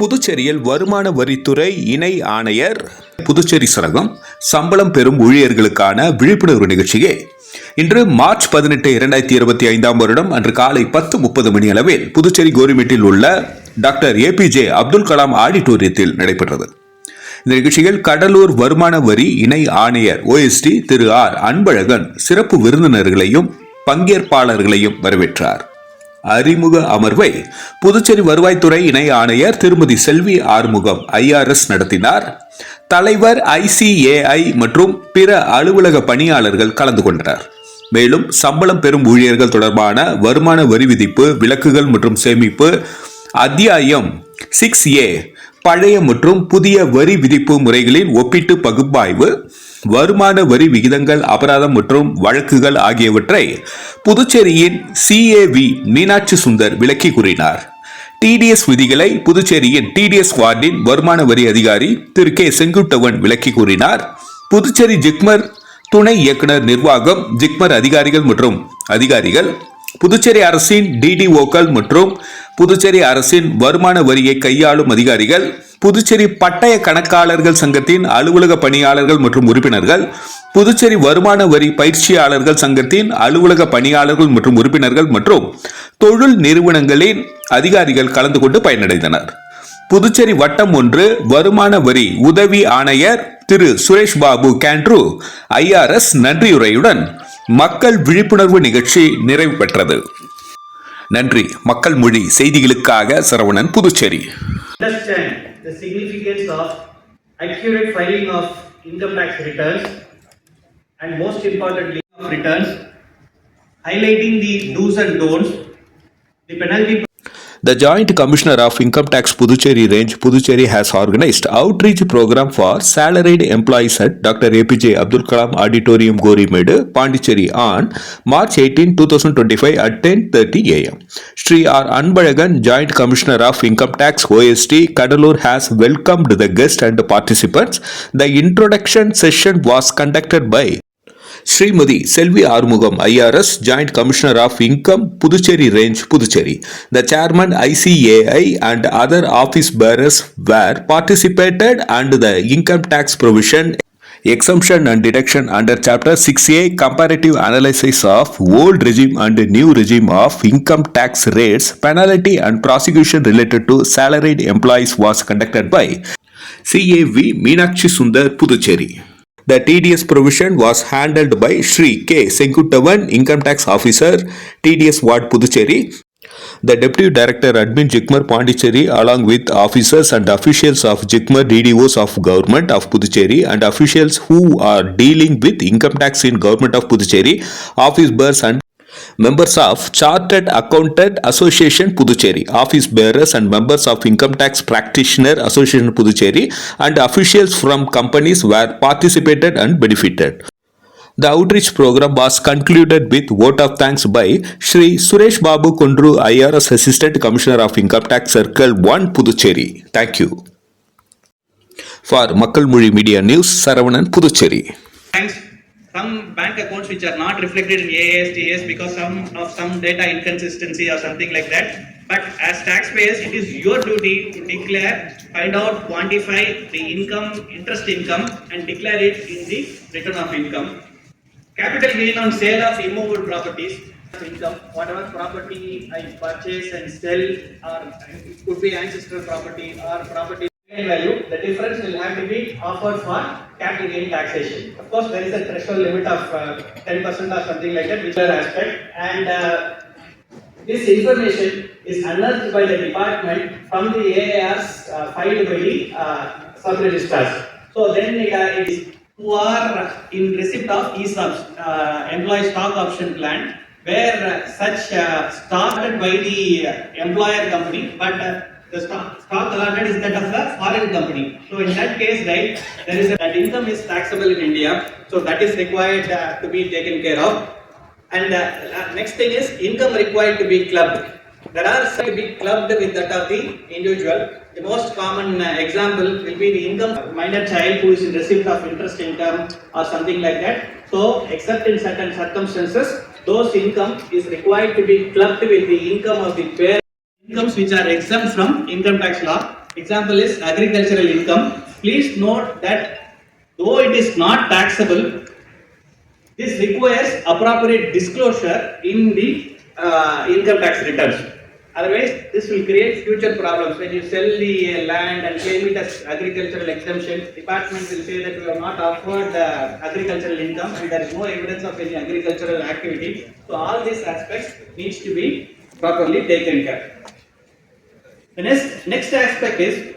புதுச்சேரியில் வருமான வரித்துறை இணை ஆணையர் புதுச்சேரி சரகம் சம்பளம் பெறும் ஊழியர்களுக்கான விழிப்புணர்வு நிகழ்ச்சியை. இன்று மார்ச் பதினெட்டு இரண்டாயிரத்தி இருபத்தி ஐந்தாம் வருடம் அன்று காலை பத்து முப்பது மணி அளவில் புதுச்சேரி கோரிமேட்டில் உள்ள டாக்டர் ஏபிஜே அப்துல் கலாம் ஆடிட்டோரியத்தில் நடைபெற்றது. இந்த நிகழ்ச்சியில் கடலூர் வருமான வரி இணை ஆணையர் ஓஎஸ்டி திரு ஆர் அன்பழகன் சிறப்பு விருந்தினர்களையும் பங்கேற்பாளர்களையும் வரவேற்றார். அறிமுக அமர்வை புதுச்சேரி வருவாய்த்துறை இணை ஆணையர் திருமதி செல்வி ஆறுமுகம் ஐஆர்எஸ் நடத்தினார். தலைவர் ஐசிஏஐ மற்றும் பிற அலுவலக பணியாளர்கள் கலந்து கொண்டனர். மேலும் சம்பளம் பெறும் ஊழியர்கள் தொடர்பான வருமான வரி விதிப்பு விலக்குகள் மற்றும் சேமிப்பு அத்தியாயம் சிக்ஸ் ஏ பழைய மற்றும் புதிய வரி விதிப்பு முறைகளின் ஒப்பீட்டு பகுப்பாய்வு வருமான வரி விகிதங்கள் அபராதம் மற்றும் வழக்குகள் ஆகியவற்றை புதுச்சேரியின் சிஏவி மீனாட்சி சுந்தர் விளக்கி கூறினார். டிடிஎஸ் விதிகளை புதுச்சேரியின் டிடிஎஸ் வார்டின் வருமான வரி அதிகாரி திரு கே செங்குட்டவன் விளக்கி கூறினார். புதுச்சேரி ஜிக்மர் துணை இயக்குனர் நிர்வாகம் ஜிக்மர் அதிகாரிகள் மற்றும் அதிகாரிகள் புதுச்சேரி அரசின் டிடிஓக்கள் மற்றும் புதுச்சேரி அரசின் வருமான வரியை கையாளும் அதிகாரிகள் புதுச்சேரி பட்டய கணக்காளர்கள் சங்கத்தின் அலுவலக பணியாளர்கள் மற்றும் உறுப்பினர்கள் புதுச்சேரி வருமான வரி பயிற்சியாளர்கள் சங்கத்தின் அலுவலக பணியாளர்கள் மற்றும் உறுப்பினர்கள் மற்றும் தொழில் நிறுவனங்களின் அதிகாரிகள் கலந்து கொண்டு பயனடைந்தனர். புதுச்சேரி வட்டம் ஒன்று வருமான வரி உதவி ஆணையர் திரு சுரேஷ் பாபு கேண்ட்ரு ஐஆர்எஸ் நன்றியுரையுடன் மக்கள் விழிப்புணர்வு நிகழ்ச்சி நிறைவு பெற்றது நன்றி மக்கள் மொழி செய்திகளுக்காக Saravanan Puducherry understand the significance of accurate filing of income tax returns and most importantly of returns, highlighting the do's and don'ts, the penalty The Joint Commissioner of Income Tax Puducherry Range, Puducherry has organized outreach program for salaried employees at Dr. APJ Abdul Kalam Auditorium Gorimedu, Pondicherry on March 18, 2025 at 10.30 am. Sri R. Anbalagan, Joint Commissioner of Income Tax OST, Kadalur has welcomed the guests and participants. The introduction session was conducted by Shrimati Selvi Arumugam IRS joint commissioner of income Puducherry range Puducherry the chairman ICAI and other office bearers were participated and the income tax provision exemption and deduction under chapter 6a comparative analysis of old regime and new regime of income tax rates penalty and prosecution related to salaried employees was conducted by cav meenakshi sundar puducherry the TDS provision was handled by Sri K. Senkuttavan, Income Tax Officer, TDS Ward Puducherry. The Deputy Director Admin Jikmar Pondicherry along with officers and officials of Jikmar DDOs of Government of Puducherry and officials who are dealing with income tax in Government of Puducherry, office bearers and members of chartered accountant association Puducherry office bearers and members of income tax practitioner association Puducherry and officials from companies were participated and benefited The outreach program was concluded with vote of thanks by shri Suresh Babu Kundru, IRS Assistant Commissioner of Income Tax Circle 1, Puducherry. Thank you. For Makkalmuri Media News, Saravanan Puducherry. Some bank accounts which are not reflected in AASTS because some of some data inconsistency or something like that. But as taxpayers, it is your duty to declare, find out, quantify the income, interest income and declare it in the return of income. Capital gain on sale of immovable properties, income, whatever property I purchase and sell or it could be ancestral property or property value, the difference will have to be offered for capital gain taxation. Of course, there is a threshold limit of uh, ten percent or something like that, which are aspect. And uh, this information is unearthed by the department from the AARs uh, filed by the uh, sub-registrars. So then it uh, it is who are in receipt of ESOPs, uh, employee stock option plan, where uh, such uh, started by the uh, employer company, but uh, the stock, stock allotted is that of a foreign company. So in that case, right, there is a, that income is taxable in India, so that is required uh, to be taken care of. And uh, uh, next thing is income required to be clubbed. There are some to be clubbed with that of the individual. The most common uh, example will be the income of minor child who is in receipt of interest income or something like that. So except in certain circumstances, those income is required to be clubbed with the income of the parent. Incomes which are exempt from income tax law Example is agricultural income. Please note that though it is not taxable, this requires appropriate disclosure in the uh, income tax returns. Otherwise, this will create future problems. When you sell the uh, land and claim it as agricultural exemption, department will say that you have not offered uh, agricultural income and there is no evidence of any agricultural activity. So all these aspects needs to be properly taken care. The next, next aspect is,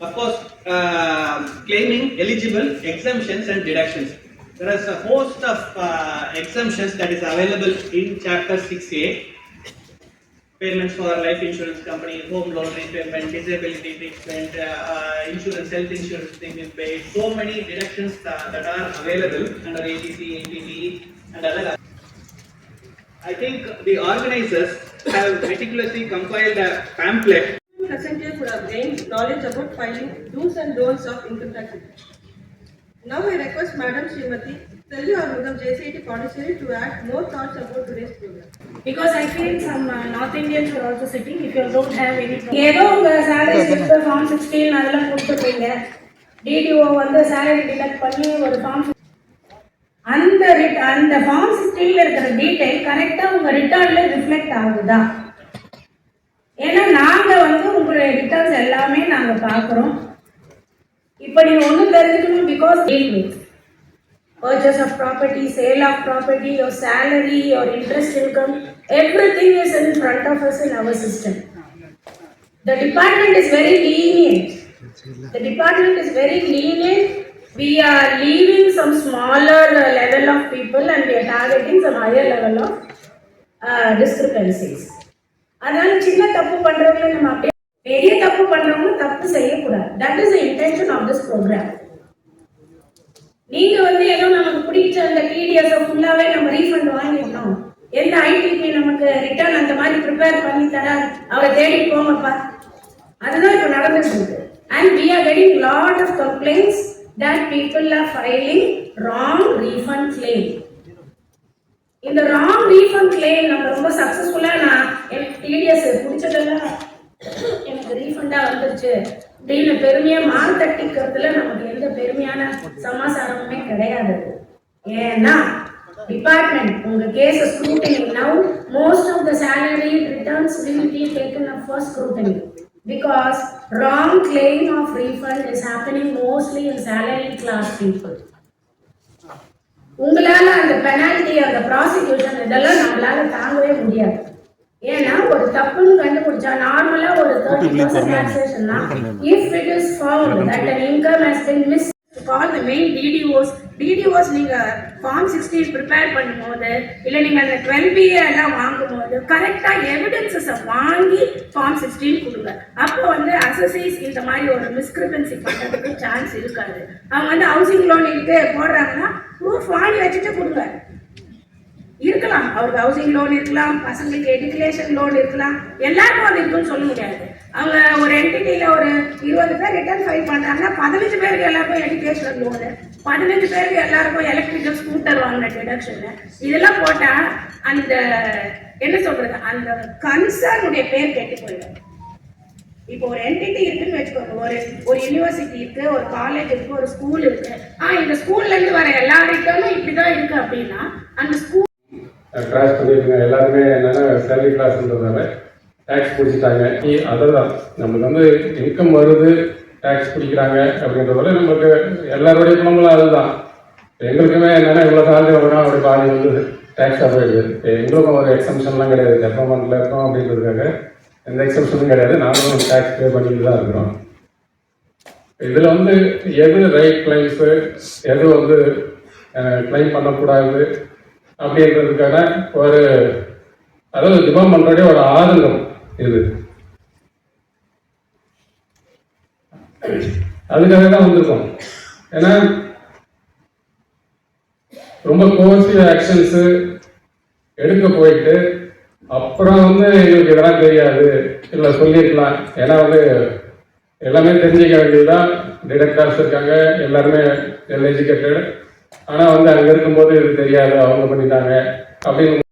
of course, uh, claiming eligible exemptions and deductions. There is a host of uh, exemptions that is available in chapter six A. Payments for life insurance company, home loan repayment, disability treatment, uh, uh, insurance, health insurance thing is paid. So many deductions uh, that are available under ATC, ATT and other I think the organizers have meticulously compiled a pamphlet presented would have gained knowledge about filing do's and don'ts of income tax. Now I request Madam Srimati Selvi Armugam JCT Pondicherry to add more thoughts about today's program. Because I feel some uh, North Indians are also sitting, if you don't have any. ஏதோ உங்க salary slip form sixteen அதெல்லாம் கொடுத்துருப்பீங்க TDO வந்து salary deduct பண்ணி ஒரு form அந்த அந்த form சிக்ஸ்டீன்ல இருக்கிற டீடைல் கரெக்டா உங்க ரிட்டர்ன்ல ஆகுதா ஏன்னா நாங்க வந்து உங்களுடைய ரிட்டர்ன்ஸ் எல்லாமே நாங்க பாக்குறோம் இப்போ நீங்க ஒன்றும் தெரிஞ்சுக்கணும் because eight weeks purchase of property sale of property your salary your interest income everything is in front of us in our system the department is very lenient the department is very lenient we are leaving some smaller level of people and we are targeting some higher level of discrepancies அதனால சின்ன தப்பு பண்றவங்களை நம்ம அப்படியே பெரிய தப்பு பண்றவங்க தப்பு செய்யக்கூடாது. That is a intention of this program நீங்க வந்து ஏதோ நமக்கு பிடிச்ச அந்த டிடிஎஸ் ஃபுல்லாவே நம்ம ரீஃபண்ட் வாங்கிடணும். எந்த ஐடிக்கு நமக்கு ரிட்டர்ன் அந்த மாதிரி ப்ரிப்பேர் பண்ணி தர அவரை தேடி போங்கப்பா. அதுதான் இப்போ நடந்துட்டு இருக்கு. And we are getting lot of complaints that people are filing wrong refund claim இந்த ராங் ரீஃபண்ட் கிளைம் நம்ம ரொம்ப சக்சஸ்ஃபுல்லா நான் எனக்கு டிடிஎஸ் பிடிச்சதெல்லாம் எனக்கு ரீஃபண்டா வந்துருச்சு. அப்படின்னு பெருமையா மார் தட்டிக்கிறதுல நமக்கு எந்த பெருமையான சமாசாரமுமே கிடையாது. ஏன்னா டிபார்ட்மெண்ட் உங்க case scrutiny now most of the salary returns will be taken up for scrutiny. Because wrong claim of refund is happening mostly in salary class people. உங்களால அந்த பெனால்டி அந்த ப்ராசிக்யூஷன் இதெல்லாம் நம்மளால தாங்கவே முடியாது. ஏன்னா ஒரு தப்புன்னு கண்டுபிடிச்சா நார்மலா ஒரு thirty percent டாக்ஸேஷன்னா if it is found that an income has been miss call the main DDOs DDOs நீங்க ஃபார்ம் சிக்ஸ்டீன் ப்ரிப்பேர் பண்ணும்போது இல்லை நீங்க அந்த டுவெல் பி எல்லாம் வாங்கும்போது கரெக்டா எவிடன்சஸ் வாங்கி ஃபார்ம் சிக்ஸ்டீன் கொடுங்க. அப்போ வந்து அசசிஸ் இந்த மாதிரி ஒரு மிஸ்கிரிபன்சி பண்றதுக்கு சான்ஸ் இருக்காது. அவங்க வந்து ஹவுசிங் லோன் இருக்கு போடுறாங்கன்னா ப்ரூஃப் வாங்கி வச்சுட்டு கொடுங்க இருக்கலாம். அவருக்கு ஹவுசிங் லோன் இருக்கலாம். பசங்களுக்கு எஜுகேஷன் லோன் இருக்கலாம். எல்லாருக்கும் அது இருக்குன்னு சொல்ல முடியாது. அவங்க ஒரு என்டிட்டியில் ஒரு இருபது பேர் ரிட்டர்ன் ஃபைல் பண்ணுறாங்கன்னா பதினஞ்சு பேருக்கு எல்லாருக்கும் எஜுகேஷன் லோனு பதினஞ்சு பேருக்கு எல்லாருக்கும் எலக்ட்ரிக்கல் ஸ்கூட்டர் வாங்கின டிடக்ஷனு இதெல்லாம் போட்டால் அந்த என்ன சொல்கிறது அந்த கன்சர்னுடைய பேர் கெட்டு போயிடும். இப்போ ஒரு என்டிட்டி இருக்குன்னு வச்சுக்கோங்க. ஒரு ஒரு யூனிவர்சிட்டி இருக்கு ஒரு காலேஜ் இருக்கு ஒரு ஸ்கூல் இருக்கு. ஆ இந்த ஸ்கூல்ல இருந்து வர எல்லா ரிட்டர்னும் இப்படிதான் இருக்கு அப்படின்னா அந்த ஸ்கூல் கிராஷ் பண்ணியிருக்காங்க எல்லாருமே என்னன்னா சேலரி கிளாஸ்ன்றதால டேக்ஸ் பிடிச்சிட்டாங்க. அதுதான் நம்மளுக்கு வந்து இன்கம் வருது டேக்ஸ் பிடிக்கிறாங்க அப்படின்றதால நம்மளுக்கு எல்லாருடைய குணங்களும் அதுதான். எங்களுக்குமே என்னென்னா இவ்வளோ சேலரி வரும் அப்படி பாதி வந்து டேக்ஸாக போயிடுது. எங்களுக்கும் ஒரு எக்ஸம்ஷன்லாம் கிடையாது. கவர்மெண்ட்டில் இருக்கோம் அப்படின்றதுக்காக எந்த எக்ஸப்ஷனும் கிடையாது நாங்களும் டேக்ஸ் பே பண்ணிட்டு தான் இருக்கிறோம். இதில் வந்து எது ரைட் கிளைம்ஸு எது வந்து கிளைம் பண்ணக்கூடாது அப்படின்றதுக்கான ஒரு அதாவது டிபார்ட்மெண்டோடைய ஒரு ஆதங்கம் இது. அதுக்காக தான் வந்திருக்கோம். ஏன்னா ரொம்ப கோர்சிவ் ஆக்ஷன்ஸு எடுக்க போயிட்டு அப்புறம் வந்து எங்களுக்கு இதெல்லாம் தெரியாது. இல்லை சொல்லியிருக்கலாம். ஏன்னா வந்து எல்லாமே தெரிஞ்சுக்க வேண்டியதுதான். டிடக்டர்ஸ் இருக்காங்க. எல்லாருமே வெல் எஜுகேட்டட் ஆனால் வந்து அங்கே இருக்கும்போது இது தெரியாது. அவங்க பண்ணிட்டாங்க. அப்படின்னு